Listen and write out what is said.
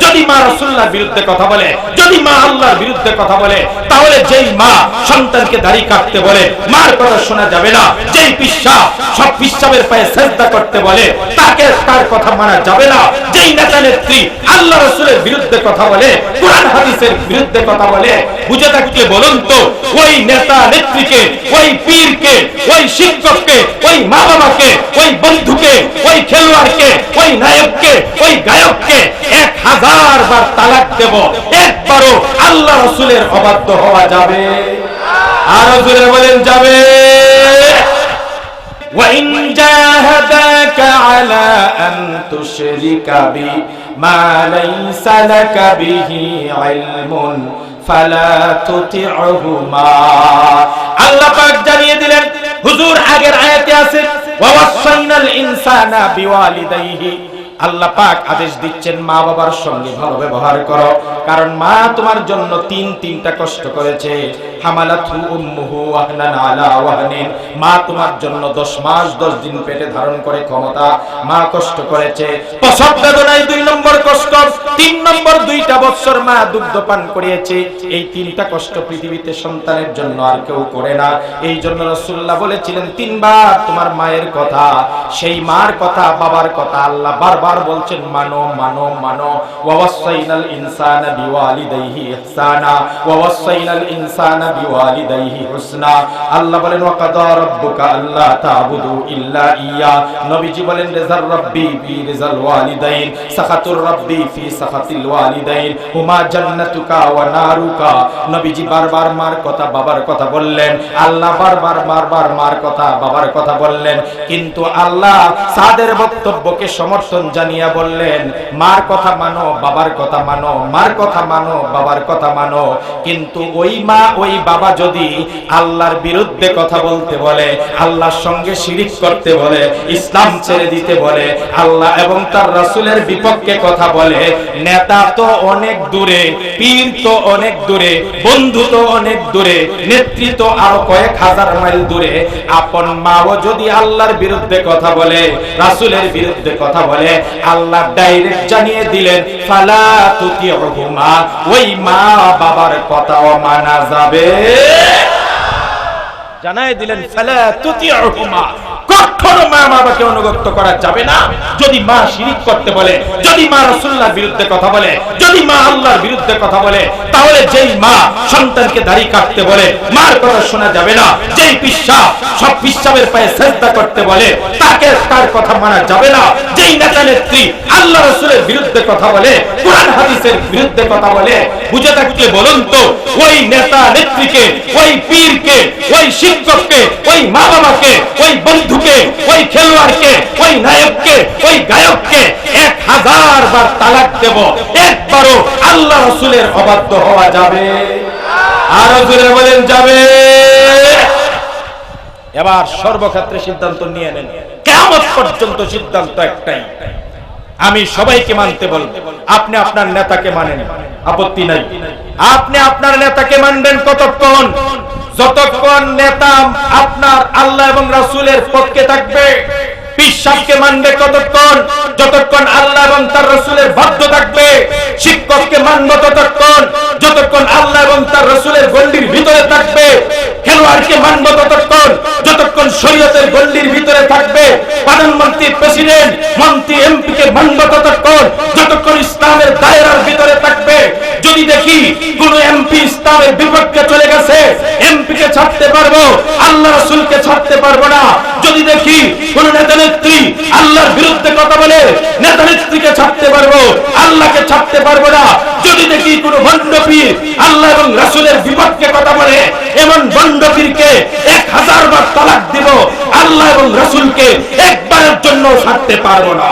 যদি মা রসুল্লাহর বিরুদ্ধে কথা বলে, যদি মা আল্লাহর বিরুদ্ধে কথা বলে, তাহলে যেই মা সন্তানকে দাড়ি কাটতে বলে, মার কথা শোনা যাবে না। যেই পিসাবের পায়ে শ্রদ্ধা করতে বলে, তাকে তার কথা মানা যাবে না। যেই নেতা নেত্রী আল্লাহ রসুলের বিরুদ্ধে কথা বলে, কোরআন হাদিসের বিরুদ্ধে কথা বলে, বুঝে থাকলে বলুন তো, ওই নেতা নেত্রীকে, ওই পীরকে, ওই শিক্ষককে, ওই মা বাবাকে ওই বন্ধুকে, ওই খেলোয়াড়কে, ওই নায়ককে, ওই গায়ককে এক হাজার বার তালাক দেব। একবারও আল্লাহ রসুলের অবাধ্য হওয়া যাবে। আরও জোরে বলেন, যাবে। وإن جاهداك على أن تشرك بي ما ليس لك به علم فلا تطعهما আল্লাহ পাক জানিয়ে দিলেন হুজুর আগের আয়াতে আছে ওয়াসাইনাল ইনসানা বিওয়ালিদাইহি আল্লাহ পাক আদেশ দিচ্ছেন, মা বাবার সঙ্গে ভালো ব্যবহার করো। কারণ মা তোমার জন্য তিন তিনটা কষ্ট করেছে। মা তোমার জন্য 10 মাস 10 দিন পেটে ধারণ করে ক্ষমতা। মা কষ্ট করেছে। এই তিনটা কষ্ট পৃথিবীতে সন্তানের জন্য আর কেউ করে না। এই জন্য বলেছিলেন, তিনবার তোমার মায়ের কথা। সেই মার কথা, বাবার কথা আল্লাহ বারবার বলছেন, মানো মানো মানো। ওয়াসাইনাল ইনসানা বিওয়ালিদাইহি ইহসানা ওয়াসাইনাল ইনসানা বিওয়ালিদাইহি হুসনা। আল্লাহ বলেন ওয়া কাদা রাব্বুকা আল্লা তা'বুদু ইল্লা ইয়া। নবীজি বলেন, রিজাল রাব্বি ফি রিজাল ওয়ালিদাইন, সাখাতুর রাব্বি ফি সাখাতিল ওয়ালিদাইন। হুমা জান্নাতুকা ওয়া নারুকা। নবীজি বারবার মার কথা, বাবার কথা বললেন। আল্লাহ বারবার বারবার মার কথা, বাবার কথা বললেন। কিন্তু আল্লাহ সাদের বক্তব্যকে সমর্থন জানিয়ে বললেন, মার কথা মানো, বাবার কথা মানো, মার কথা মানো, বাবার কথা মানো। কিন্তু ওই মা, ওই বাবা যদি আল্লাহর বিরুদ্ধে কথা বলতে বলে, আল্লাহর সঙ্গে শিরিক করতে বলে, ইসলাম ছেড়ে দিতে বলে, আল্লাহ এবং তার রাসূলের বিপক্ষে কথা বলে, নেতা তো অনেক দূরে, পীর তো অনেক দূরে, বন্ধু তো অনেক দূরে নেতৃত্ব আরও কয়েক হাজার মাইল দূরে, আপন মাও যদি আল্লাহর বিরুদ্ধে কথা বলে, রাসূলের বিরুদ্ধে কথা বলে, আল্লাহ ডাইরেক্ট জানিয়ে দিলেন, ফালা তুতিউহুমা ওই মা বাবার কথাও মানা যাবে জানাই দিলেন, ফালা তুতিউহুমা কখনো মা বাবাকে অনুগত করা যাবে না। যদি মা শিরিক করতে বলে, যদি মা রাসূলুল্লাহর বিরুদ্ধে কথা বলে, যদি মা আল্লাহর বিরুদ্ধে কথা বলে, তাহলে যেই মা সন্তানকে দাড়ি কাটতে বলে, মার কথা শোনা যাবে না। যেই পিসা সব পিসাবের পায়ে সেজদা করতে বলে, তাকে তার কথা মানা যাবে না। যেই নেতা নেত্রী আল্লাহ রাসূলের বিরুদ্ধে কথা বলে, কোরআন হাদিসের বিরুদ্ধে কথা বলে, বুঝে থাকলে বলুন তো, ওই নেতা নেত্রীকে, ওই পীরকে, ওই শিক্ষককে, ওই মা বাবাকে, ওই ওই খেলোয়াড়কে, ওই নায়ককে, ওই গায়ককে এক হাজার বার তালাক দেব। একবারও আল্লাহ রসুলের অবাধ্য হওয়া যাবে। আরও জোরে বলেন, যাবে। এবার সর্বক্ষেত্রে সিদ্ধান্ত নিয়ে নেন। কেমন পর্যন্ত সিদ্ধান্ত একটাই। আমি সবাইকে মানতে বলব আপনি আপনার নেতাকে মানেন, আপত্তি নাই। আপনি আপনার নেতাকে মানবেন কতক্ষণ? যতক্ষণ নেতা আপনার আল্লাহ এবং রাসূলের পক্ষে থাকবে। পিসাবকে মানবে কতক্ষণ? যতক্ষণ আল্লাহ এবং তার রসুলের বাধ্য থাকবে। শিক্ষককে মানব ততক্ষণ। যতক্ষণ আল্লাহ এবং তার রসুলের গন্ডির ভিতরে থাকবে। খেলোয়াড়কে মানব ততক্ষণ। যতক্ষণ শরীয়তের গন্ডির ভিতরে থাকবে। প্রধানমন্ত্রী প্রেসিডেন্ট, মন্ত্রী এমপি কে মানব ততক্ষণ যতক্ষণ ইসলামের দায়রার ভিতরে থাকবে যদি দেখি কোন এমপি ইসলামের বিপক্ষে চলে গেছে। এমপি কে ছাড়তে পারব, আল্লাহ রসুলকে ছাড়তে পারব না। যদি দেখি কোন নেতা নেত্রী আল্লাহর বিরুদ্ধে কথা বলে, নেতা নেত্রীকে ছাড়তে পারব, আল্লাহকে ছাড়তে পারব না। যদি দেখি কোন ভণ্ডপীর আল্লাহ এবং রাসূলের বিপক্ষে কথা বলে, এমন ভণ্ডপীরকে এক হাজার বার তালাক দিব, আল্লাহ এবং রাসূলকে একবারের জন্য ছাড়তে পারব না।